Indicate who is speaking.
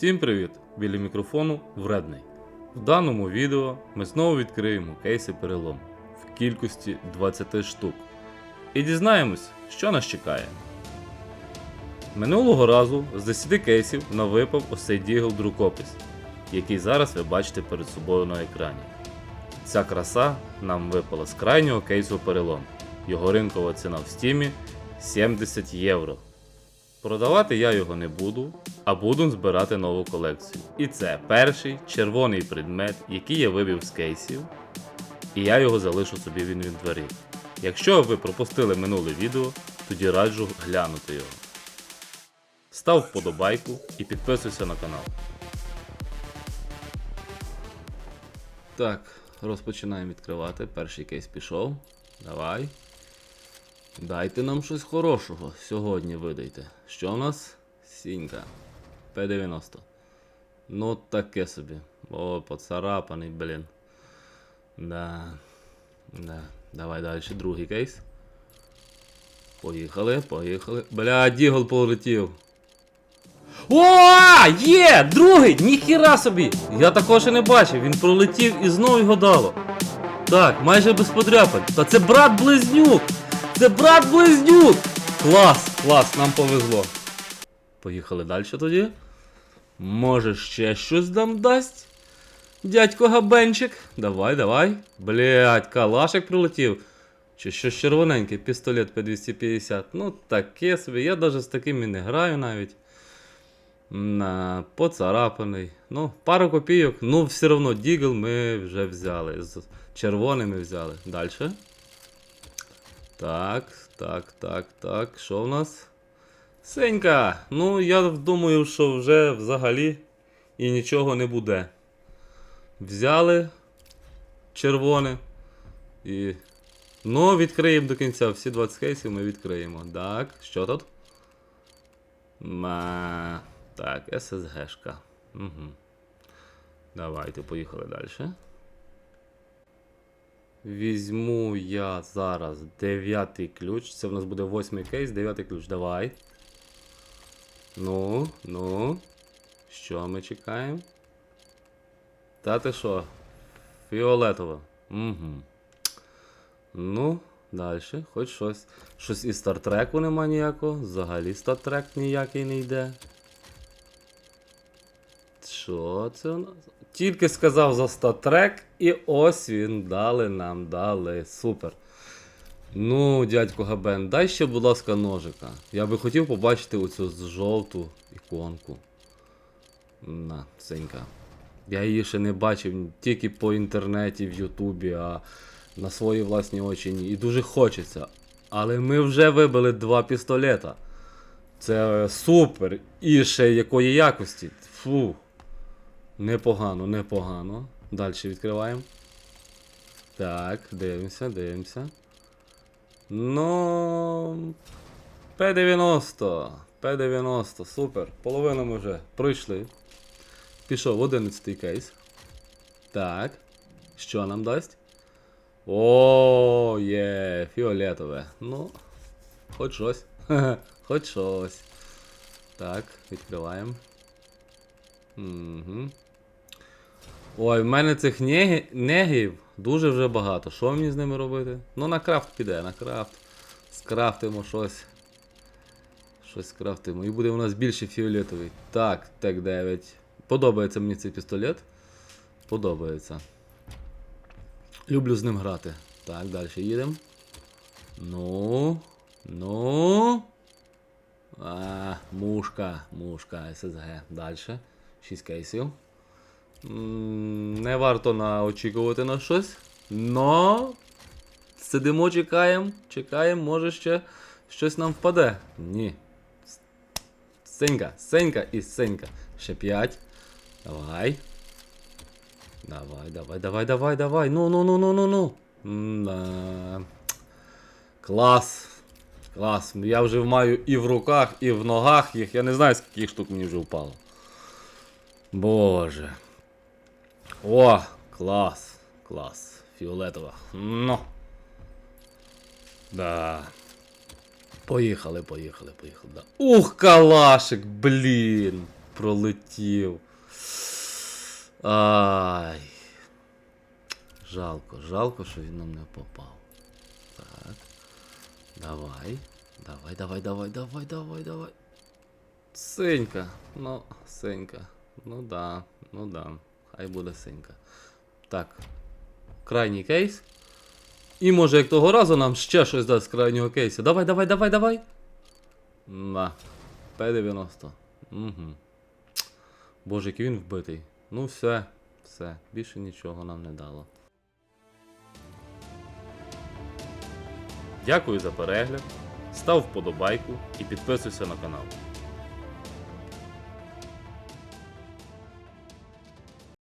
Speaker 1: Всім привіт! Біля мікрофону Вредний. В даному відео ми знову відкриємо кейси перелом в кількості 20 штук. І дізнаємось, що нас чекає. Минулого разу з 10 кейсів нам випав ось цей дігл друкопис, який зараз ви бачите перед собою на екрані. Ця краса нам випала з крайнього кейсу перелом. Його ринкова ціна в стімі 70 євро. Продавати я його не буду, а буду збирати нову колекцію. І це перший червоний предмет, який я вибив з кейсів, і я його залишу собі в інвентарі. Якщо ви пропустили минуле відео, тоді раджу глянути його. Став вподобайку і підписуйся на канал. Так, розпочинаємо відкривати. Перший кейс пішов. Давай. Дайте нам щось хорошого сьогодні видайте. Що в нас? Сінька. П90. Ну таке собі. О, поцарапаний, блін. Да. Да. Давай далі, другий кейс. Поїхали, поїхали. Бля, Дігл полетів. О, є! Другий! Ніхіра собі! Я такого ще не бачив, він пролетів і знову його дало. Так, майже без подряпань. Та це брат близнюк! Це брат близнюк! Клас! Клас, нам повезло. Поїхали далі тоді. Може ще щось нам дасть? Дядько Габенчик. Давай, давай. Блять, калашик прилетів. Чи щось червоненьке, пістолет П250. Ну, таке собі. Я навіть з таким і не граю навіть. На, поцарапаний. Ну, пару копійок. Ну, все одно Дігл ми вже взяли. З червоними взяли. Далі. Так, так, так, так. Що в нас? Сенька! Ну, я думаю, що вже взагалі і нічого не буде. Взяли червоне. І. Ну, відкриємо до кінця. Всі 20 кейсів ми відкриємо. Так, що тут? Ма... Так, ССГшка. Угу. Давайте, поїхали далі. Візьму я зараз дев'ятий ключ. Це в нас буде восьмий кейс, дев'ятий ключ. Давай. Ну, ну. Що ми чекаємо? Та ти що? Фіолетово. Угу. Ну, далі, хоч щось. Щось із стартреку нема ніякого. Взагалі стартрек ніякий не йде. Що це у нас? Тільки сказав за статрек, і ось він дали нам дали. Супер. Ну, дядько Габен, дай ще, будь ласка, ножика. Я би хотів побачити оцю жовту іконку. На, синька. Я її ще не бачив тільки по інтернеті, в Ютубі, а на свої власні очі ні. І дуже хочеться. Але ми вже вибили два пістолета. Це супер. І ще якої якості. Фу. Непогано, непогано. Далі відкриваємо. Так, дивимося, дивимося. Ну. П-90. П-90, супер. Половину ми вже пройшли. Пішов 11 кейс. Так. Що нам дасть? О, є, фіолетове. Ну, хоч щось. Хоч щось. Так, відкриваємо. Угу. Ой, в мене цих негів дуже вже багато. Що мені з ними робити? Ну на крафт піде, на крафт. Скрафтимо щось. Щось скрафтимо. І буде у нас більше фіолетовий. Так, так 9. Подобається мені цей пістолет. Подобається. Люблю з ним грати. Так, далі їдемо. Ну. Ну. А, мушка, мушка, ССГ. Далі. 6 кейсів. Не варто на очікувати на щось. Но. Сидимо, чекаємо. Чекаємо, може ще щось нам впаде. Ні. С- Сенька, сенька і сенька. Ще 5. Давай. Давай, давай, давай, давай, давай. Ну, ну, ну, ну, ну, ну. М-да. Клас. Клас. Я вже маю і в руках, і в ногах їх. Я не знаю, скільки штук мені вже впало. Боже. О, клас. Клас. Фіолетова. Ну. Да. Поїхали, поїхали, поїхали. Да. Ух, калашик, блін. Пролетів. Ай. Жалко, жалко, що він нам не попав. Так. Давай. Давай, давай, давай, давай, давай, давай. Синька. Ну, синька. Ну да, ну да. Хай буде синька. Так. Крайній кейс. І може як того разу нам ще щось дасть з крайнього кейсу. Давай, давай, давай, давай. На. П-90. Угу. Боже, який він вбитий. Ну все, все. Більше нічого нам не дало. Дякую за перегляд. Став вподобайку і підписуйся на канал.